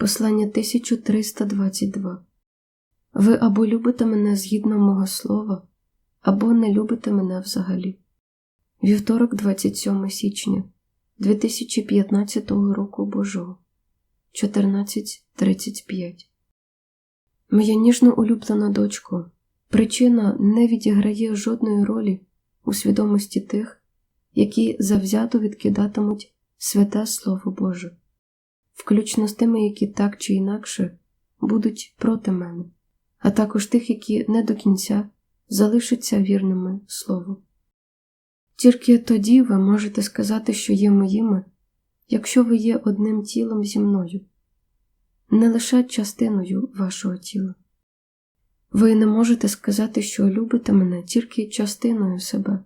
Послання 1322 Ви або любите мене згідно мого слова, або не любите мене взагалі. Вівторок, 27 січня 2015 року Божого. 14.35 Моя ніжно улюблена дочко, причина не відіграє жодної ролі у свідомості тих, які завзято відкидатимуть святе Слово Боже, включно з тими, які так чи інакше будуть проти мене, а також тих, які не до кінця залишаться вірними Слову. Тільки тоді ви можете сказати, що є моїми, якщо ви є одним тілом зі мною, не лише частиною вашого тіла. Ви не можете сказати, що любите мене тільки частиною себе.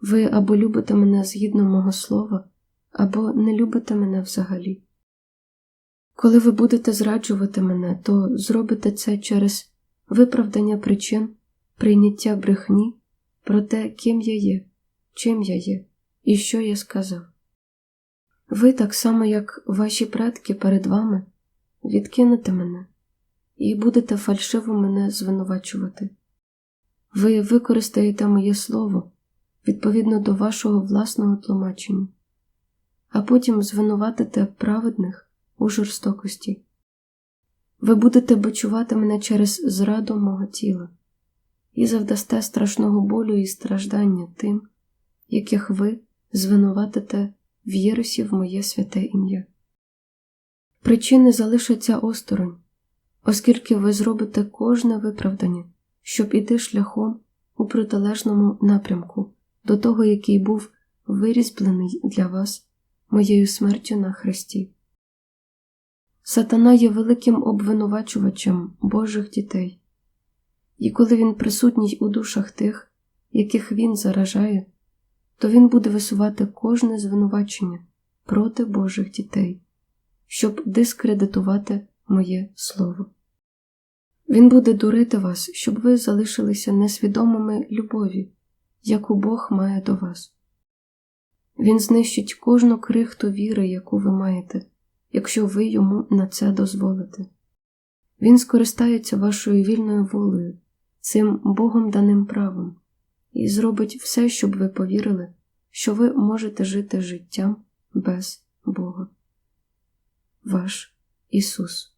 Ви або любите мене згідно мого слова, або не любите мене взагалі. Коли ви будете зраджувати мене, то зробите це через виправдання причин прийняття брехні про те, ким я є, чим я є і що я сказав. Ви, так само, як ваші предки перед вами, відкинете мене і будете фальшиво мене звинувачувати. Ви використаєте моє слово відповідно до вашого власного тлумачення, а потім звинуватите праведних у жорстокості. Ви будете бочувати мене через зраду мого тіла і завдасте страшного болю і страждання тим, яких ви звинуватите в єресі в моє святе ім'я. Причини залишаться осторонь, оскільки ви зробите кожне виправдання, щоб іти шляхом у протилежному напрямку до того, який був вирізблений для вас моєю смертю на хресті. Сатана є великим обвинувачувачем Божих дітей, і коли він присутній у душах тих, яких він заражає, то він буде висувати кожне звинувачення проти Божих дітей, щоб дискредитувати моє слово. Він буде дурити вас, щоб ви залишилися несвідомими любові, яку Бог має до вас. Він знищить кожну крихту віри, яку ви маєте, якщо ви йому на це дозволите. Він скористається вашою вільною волею, цим Богом даним правом, і зробить все, щоб ви повірили, що ви можете жити життям без Бога. Ваш Ісус